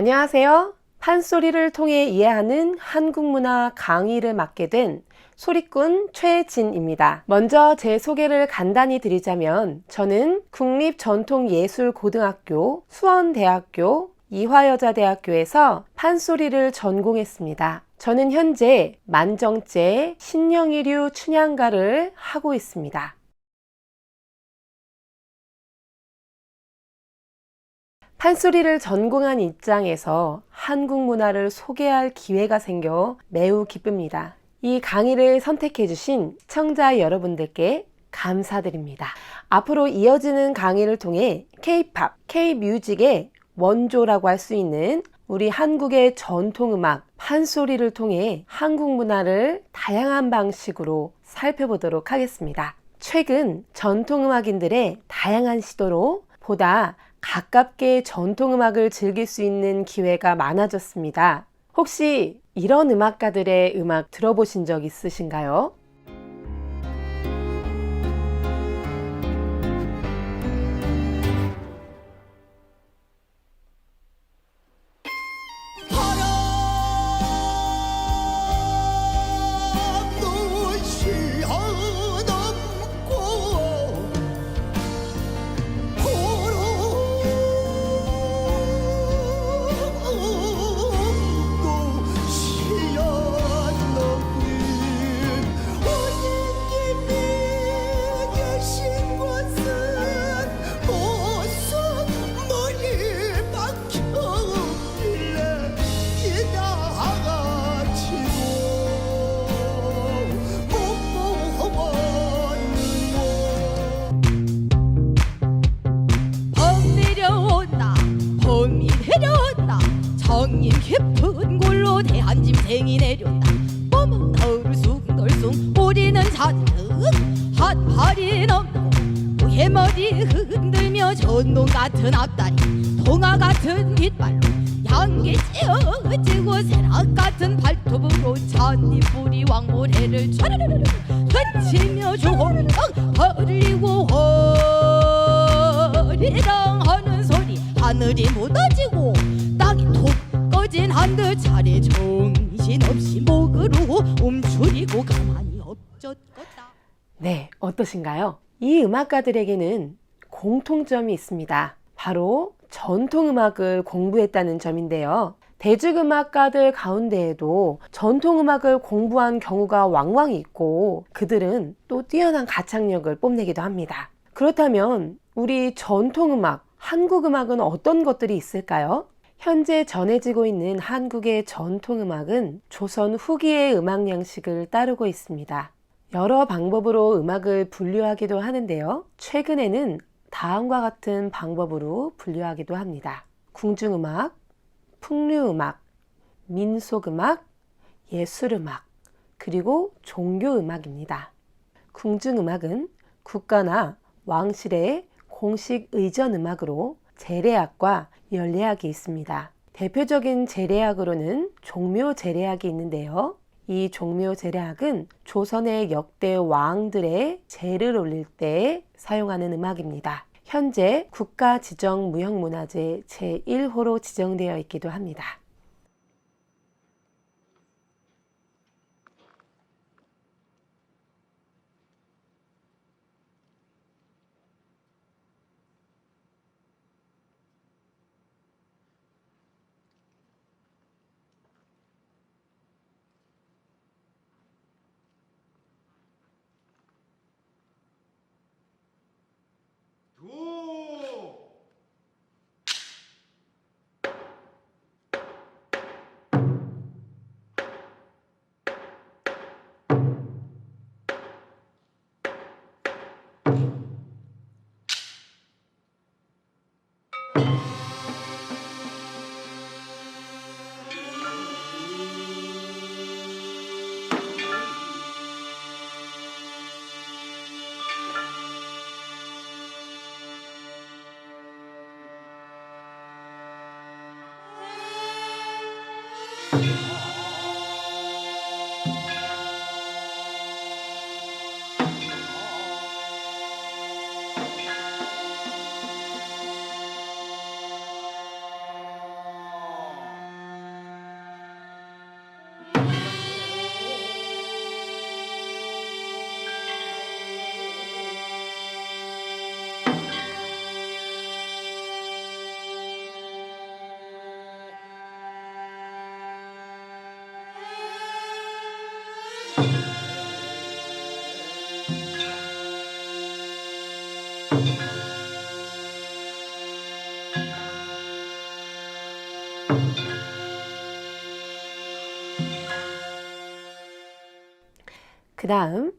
안녕하세요. 판소리를 통해 이해하는 한국 문화 강의를 맡게 된 소리꾼 최진입니다. 먼저 제 소개를 간단히 드리자면 저는 국립전통예술고등학교, 수원대학교, 이화여자대학교에서 판소리를 전공했습니다. 저는 현재 만정제 신령이류 춘향가를 하고 있습니다. 판소리를 전공한 입장에서 한국 문화를 소개할 기회가 생겨 매우 기쁩니다. 이 강의를 선택해주신 시청자 여러분들께 감사드립니다. 앞으로 이어지는 강의를 통해 K-팝, K-뮤직의 원조라고 할 수 있는 우리 한국의 전통음악 판소리를 통해 한국 문화를 다양한 방식으로 살펴보도록 하겠습니다. 최근 전통음악인들의 다양한 시도로 보다 가깝게 전통 음악을 즐길 수 있는 기회가 많아졌습니다. 혹시 이런 음악가들의 음악 들어보신 적 있으신가요? 깊은 골로 대한짐승이 내려온다. 봄은 덜숭덜숭 우리는 잔뜩 핫팔이 넘고 해머리 흔들며 전동 같은 앞다 정신없이 목으로 움츠리고 가만히 엎젖었다 네, 어떠신가요? 이 음악가들에게는 공통점이 있습니다. 바로 전통음악을 공부했다는 점인데요. 대중음악가들 가운데에도 전통음악을 공부한 경우가 왕왕 있고 그들은 또 뛰어난 가창력을 뽐내기도 합니다. 그렇다면 우리 전통음악, 한국음악은 어떤 것들이 있을까요? 현재 전해지고 있는 한국의 전통음악은 조선 후기의 음악 양식을 따르고 있습니다. 여러 방법으로 음악을 분류하기도 하는데요. 최근에는 다음과 같은 방법으로 분류하기도 합니다. 궁중음악, 풍류음악, 민속음악, 예술음악, 그리고 종교음악입니다. 궁중음악은 국가나 왕실의 공식 의전 음악으로 재래악과 연래악이 있습니다. 대표적인 재래악으로는 종묘 재래악이 있는데요. 이 종묘 재래악은 조선의 역대 왕들의 제를 올릴 때 사용하는 음악입니다. 현재 국가 지정 무형문화재 제1호로 지정되어 있기도 합니다. 다음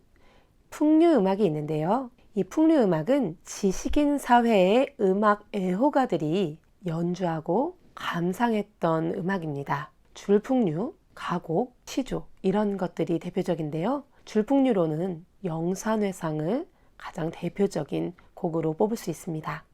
풍류 음악이 있는데요. 이 풍류 음악은 지식인 사회의 음악 애호가들이 연주하고 감상했던 음악입니다. 줄풍류, 가곡, 시조 이런 것들이 대표적인데요. 줄풍류로는 영산회상을 가장 대표적인 곡으로 뽑을 수 있습니다.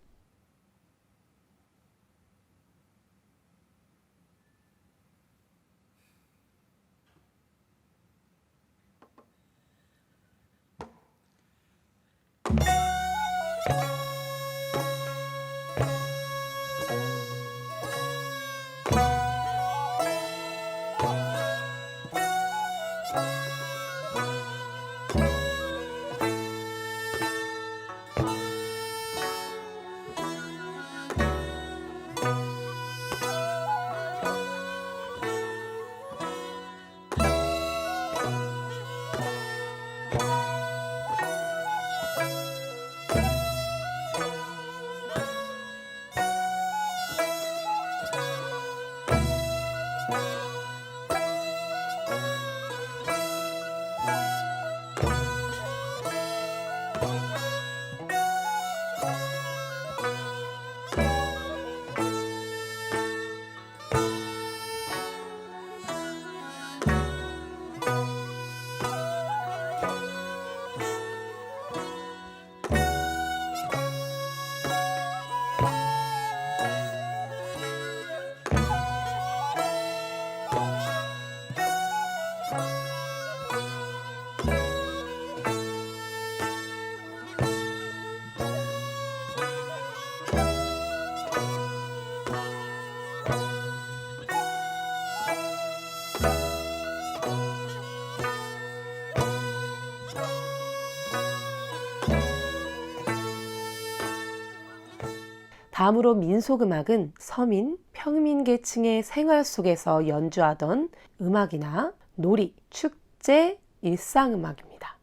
다음으로 민속음악은 서민, 평민 계층의 생활 속에서 연주하던 음악이나 놀이, 축제, 일상음악입니다.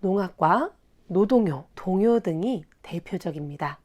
농악과 노동요, 동요 등이 대표적입니다.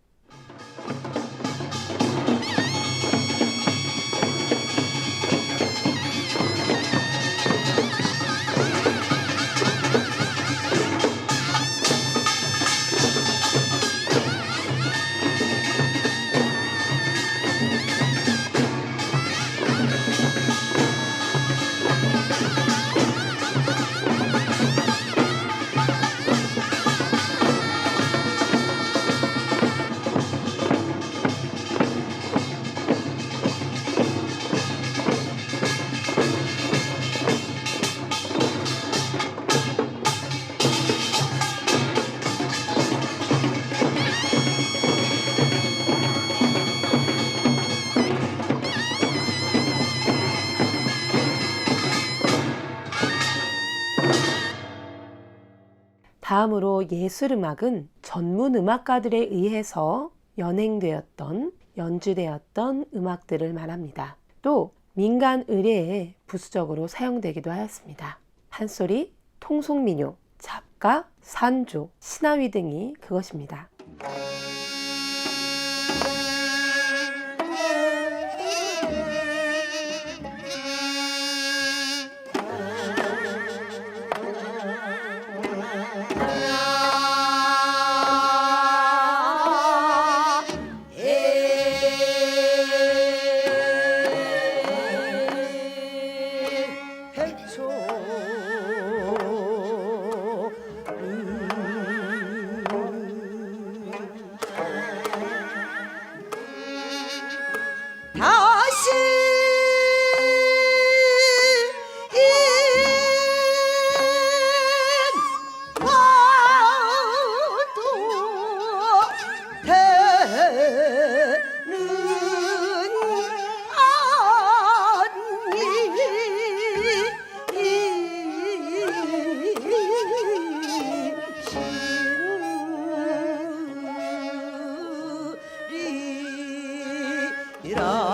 다음으로 예술음악은 전문 음악가들에 의해서 연행되었던, 연주되었던 음악들을 말합니다. 또 민간 의례에 부수적으로 사용되기도 하였습니다. 판소리, 통속민요, 잡가, 산조, 신하위 등이 그것입니다. Oh.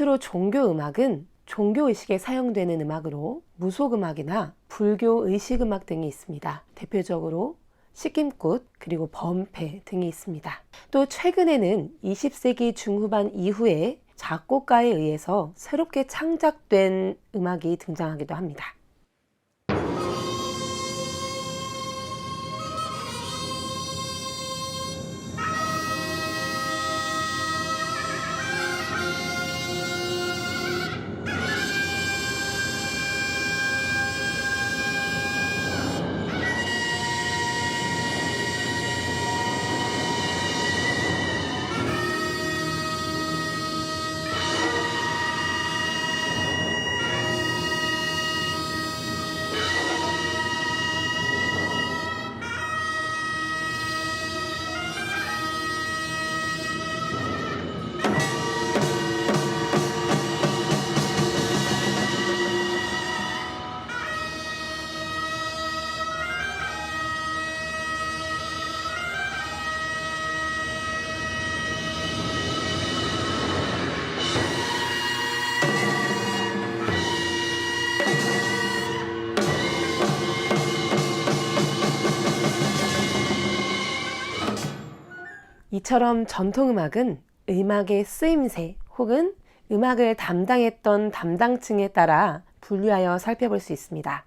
끝으로 종교 음악은 종교 의식에 사용되는 음악으로 무속 음악이나 불교 의식 음악 등이 있습니다. 대표적으로 식김꽃 그리고 범패 등이 있습니다. 또 최근에는 20세기 중후반 이후에 작곡가에 의해서 새롭게 창작된 음악이 등장하기도 합니다. 이처럼 전통음악은 음악의 쓰임새 혹은 음악을 담당했던 담당층에 따라 분류하여 살펴볼 수 있습니다.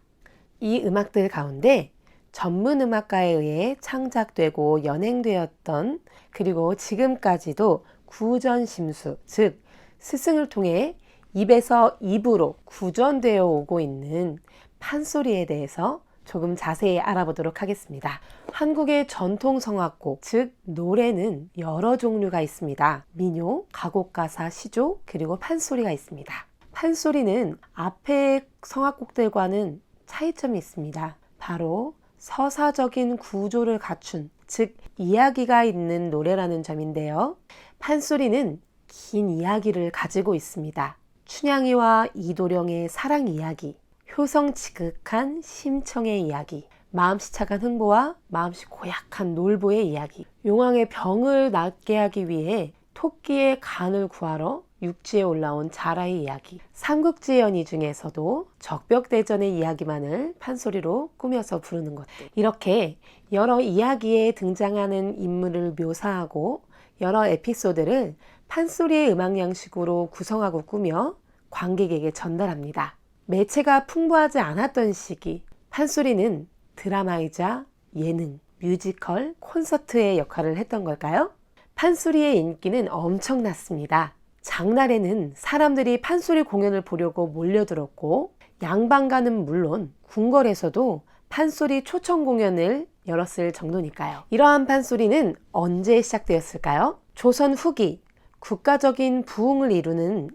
이 음악들 가운데 전문 음악가에 의해 창작되고 연행되었던 그리고 지금까지도 구전심수, 즉 스승을 통해 입에서 입으로 구전되어 오고 있는 판소리에 대해서 조금 자세히 알아보도록 하겠습니다. 한국의 전통 성악곡, 즉 노래는 여러 종류가 있습니다. 민요, 가곡가사, 시조, 그리고 판소리가 있습니다. 판소리는 앞의 성악곡들과는 차이점이 있습니다. 바로 서사적인 구조를 갖춘, 즉 이야기가 있는 노래라는 점인데요. 판소리는 긴 이야기를 가지고 있습니다. 춘향이와 이도령의 사랑 이야기, 효성 지극한 심청의 이야기, 마음씨 착한 흥보와 마음씨 고약한 놀보의 이야기, 용왕의 병을 낫게 하기 위해 토끼의 간을 구하러 육지에 올라온 자라의 이야기, 삼국지 연희 중에서도 적벽대전의 이야기만을 판소리로 꾸며서 부르는 것들. 이렇게 여러 이야기에 등장하는 인물을 묘사하고 여러 에피소드를 판소리의 음악 양식으로 구성하고 꾸며 관객에게 전달합니다. 매체가 풍부하지 않았던 시기, 판소리는 드라마이자 예능, 뮤지컬, 콘서트의 역할을 했던 걸까요? 판소리의 인기는 엄청났습니다. 장날에는 사람들이 판소리 공연을 보려고 몰려들었고, 양방가는 물론 궁궐에서도 판소리 초청 공연을 열었을 정도니까요. 이러한 판소리는 언제 시작되었을까요? 조선 후기, 국가적인 부흥을 이루는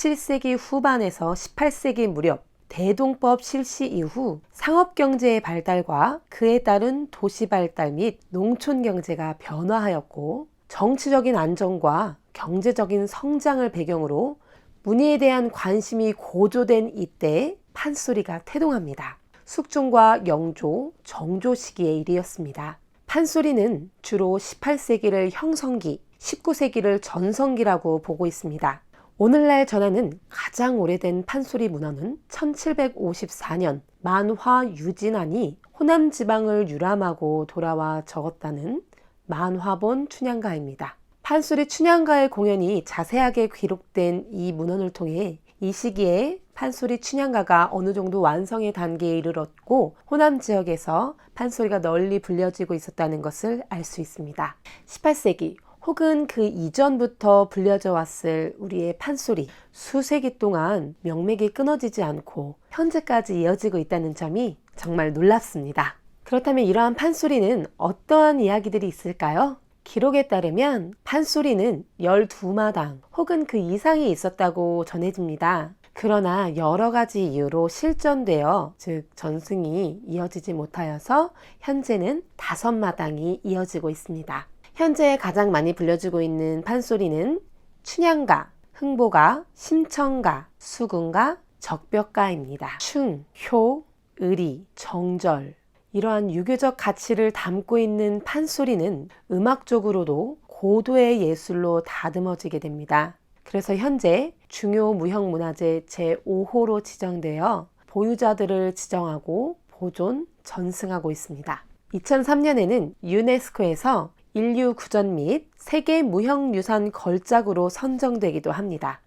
17세기 후반에서 18세기 무렵 대동법 실시 이후 상업 경제의 발달과 그에 따른 도시 발달 및 농촌 경제가 변화하였고 정치적인 안정과 경제적인 성장을 배경으로 문예에 대한 관심이 고조된 이때 판소리가 태동합니다. 숙종과 영조, 정조 시기의 일이었습니다. 판소리는 주로 18세기를 형성기, 19세기를 전성기라고 보고 있습니다. 오늘날 전하는 가장 오래된 판소리 문헌은 1754년 만화 유진안이 호남 지방을 유람하고 돌아와 적었다는 만화본 춘향가입니다. 판소리 춘향가의 공연이 자세하게 기록된 이 문헌을 통해 이 시기에 판소리 춘향가가 어느 정도 완성의 단계에 이르렀고 호남 지역에서 판소리가 널리 불려지고 있었다는 것을 알 수 있습니다. 18세기 혹은 그 이전부터 불려져 왔을 우리의 판소리 수세기 동안 명맥이 끊어지지 않고 현재까지 이어지고 있다는 점이 정말 놀랍습니다. 그렇다면 이러한 판소리는 어떠한 이야기들이 있을까요? 기록에 따르면 판소리는 12마당 혹은 그 이상이 있었다고 전해집니다. 그러나 여러 가지 이유로 실전되어 즉 전승이 이어지지 못하여서 현재는 다섯 마당이 이어지고 있습니다. 현재 가장 많이 불려지고 있는 판소리는 춘향가, 흥보가, 심청가, 수군가, 적벽가입니다. 충, 효, 의리, 정절 이러한 유교적 가치를 담고 있는 판소리는 음악적으로도 고도의 예술로 다듬어지게 됩니다. 그래서 현재 중요 무형문화재 제5호로 지정되어 보유자들을 지정하고 보존, 전승하고 있습니다. 2003년에는 유네스코에서 인류 구전 및 세계 무형유산 걸작으로 선정되기도 합니다.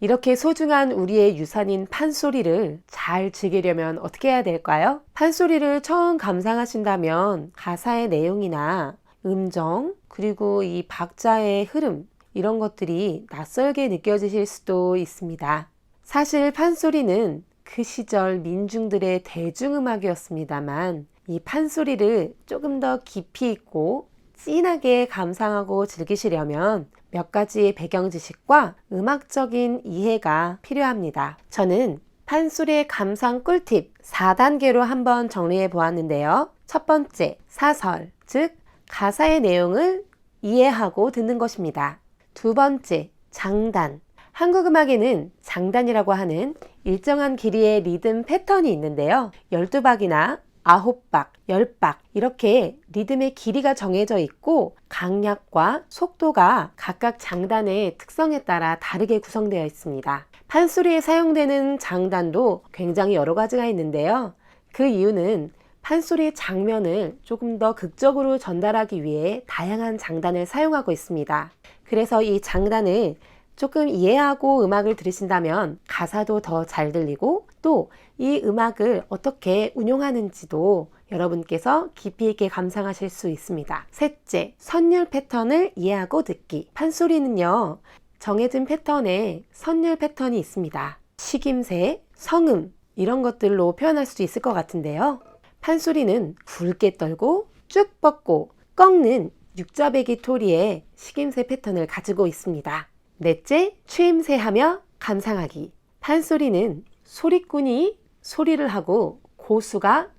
이렇게 소중한 우리의 유산인 판소리를 잘 즐기려면 어떻게 해야 될까요? 판소리를 처음 감상하신다면 가사의 내용이나 음정, 그리고 이 박자의 흐름, 이런 것들이 낯설게 느껴지실 수도 있습니다. 사실 판소리는 그 시절 민중들의 대중음악이었습니다만 이 판소리를 조금 더 깊이 있고 진하게 감상하고 즐기시려면 몇 가지의 배경 지식과 음악적인 이해가 필요합니다. 저는 판소리의 감상 꿀팁 4단계로 한번 정리해 보았는데요. 첫 번째, 사설, 즉 가사의 내용을 이해하고 듣는 것입니다. 두 번째, 장단. 한국 음악에는 장단이라고 하는 일정한 길이의 리듬 패턴이 있는데요. 12박이나 9박, 10박 이렇게 리듬의 길이가 정해져 있고 강약과 속도가 각각 장단의 특성에 따라 다르게 구성되어 있습니다. 판소리에 사용되는 장단도 굉장히 여러 가지가 있는데요. 그 이유는 판소리의 장면을 조금 더 극적으로 전달하기 위해 다양한 장단을 사용하고 있습니다. 그래서 이 장단을 조금 이해하고 음악을 들으신다면 가사도 더 잘 들리고 또 이 음악을 어떻게 운용하는지도 여러분께서 깊이 있게 감상하실 수 있습니다. 셋째, 선율 패턴을 이해하고 듣기. 판소리는요, 정해진 패턴에 선율 패턴이 있습니다. 식임새, 성음, 이런 것들로 표현할 수 있을 것 같은데요. 판소리는 굵게 떨고 쭉 뻗고 꺾는 육자배기 토리의 식임새 패턴을 가지고 있습니다. 넷째, 추임새 하며 감상하기. 판소리는 소리꾼이 소리를 하고 고수가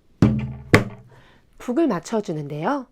북을 맞춰주는데요.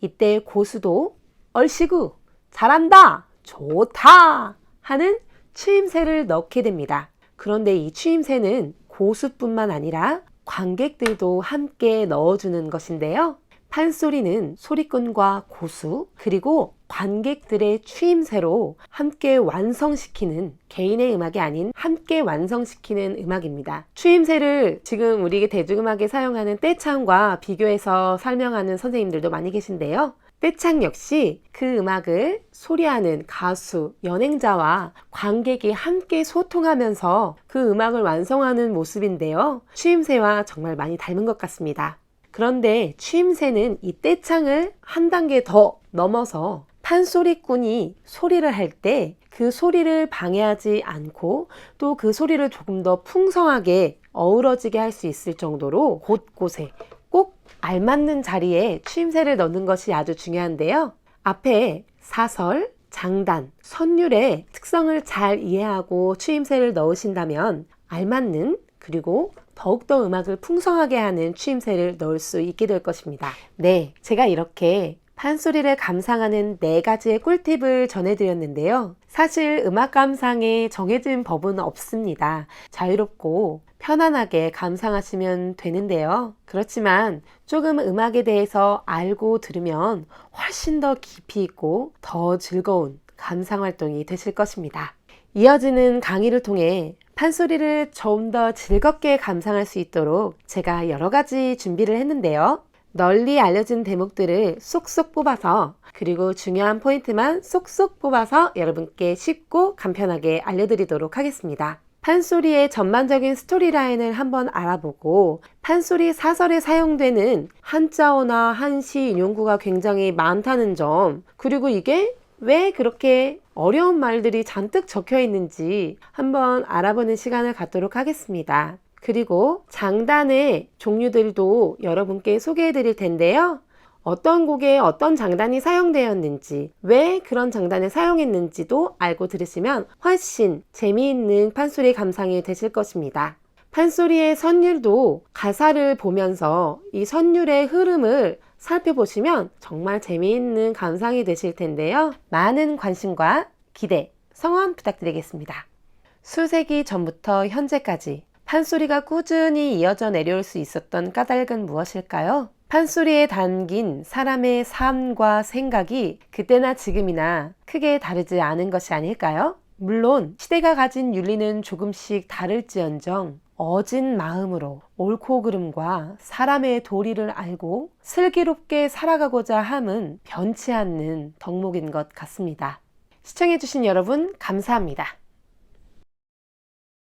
이때 고수도 얼씨구, 잘한다, 좋다 하는 추임새를 넣게 됩니다. 그런데 이 추임새는 고수뿐만 아니라 관객들도 함께 넣어주는 것인데요. 판소리는 소리꾼과 고수, 그리고 관객들의 추임새로 함께 완성시키는 개인의 음악이 아닌 함께 완성시키는 음악입니다. 추임새를 지금 우리 대중음악에 사용하는 떼창과 비교해서 설명하는 선생님들도 많이 계신데요. 떼창 역시 그 음악을 소리하는 가수, 연행자와 관객이 함께 소통하면서 그 음악을 완성하는 모습인데요. 추임새와 정말 많이 닮은 것 같습니다. 그런데 추임새는 이 떼창을 한 단계 더 넘어서 판소리꾼이 소리를 할 때 그 소리를 방해하지 않고 또 그 소리를 조금 더 풍성하게 어우러지게 할 수 있을 정도로 곳곳에 꼭 알맞는 자리에 추임새를 넣는 것이 아주 중요한데요. 앞에 사설, 장단, 선율의 특성을 잘 이해하고 추임새를 넣으신다면 알맞는 그리고 더욱더 음악을 풍성하게 하는 추임새를 넣을 수 있게 될 것입니다. 네, 제가 이렇게 판소리를 감상하는 네 가지의 꿀팁을 전해드렸는데요. 사실 음악 감상에 정해진 법은 없습니다. 자유롭고 편안하게 감상하시면 되는데요. 그렇지만 조금 음악에 대해서 알고 들으면 훨씬 더 깊이 있고 더 즐거운 감상 활동이 되실 것입니다. 이어지는 강의를 통해 판소리를 좀 더 즐겁게 감상할 수 있도록 제가 여러 가지 준비를 했는데요. 널리 알려진 대목들을 쏙쏙 뽑아서 그리고 중요한 포인트만 쏙쏙 뽑아서 여러분께 쉽고 간편하게 알려드리도록 하겠습니다. 판소리의 전반적인 스토리라인을 한번 알아보고 판소리 사설에 사용되는 한자어나 한시 인용구가 굉장히 많다는 점 그리고 이게 왜 그렇게 어려운 말들이 잔뜩 적혀 있는지 한번 알아보는 시간을 갖도록 하겠습니다. 그리고 장단의 종류들도 여러분께 소개해 드릴 텐데요. 어떤 곡에 어떤 장단이 사용되었는지, 왜 그런 장단을 사용했는지도 알고 들으시면 훨씬 재미있는 판소리 감상이 되실 것입니다. 판소리의 선율도 가사를 보면서 이 선율의 흐름을 살펴보시면 정말 재미있는 감상이 되실 텐데요. 많은 관심과 기대, 성원 부탁드리겠습니다. 수세기 전부터 현재까지 판소리가 꾸준히 이어져 내려올 수 있었던 까닭은 무엇일까요? 판소리에 담긴 사람의 삶과 생각이 그때나 지금이나 크게 다르지 않은 것이 아닐까요? 물론 시대가 가진 윤리는 조금씩 다를지언정 어진 마음으로 옳고 그름과 사람의 도리를 알고 슬기롭게 살아가고자 함은 변치 않는 덕목인 것 같습니다. 시청해주신 여러분 감사합니다.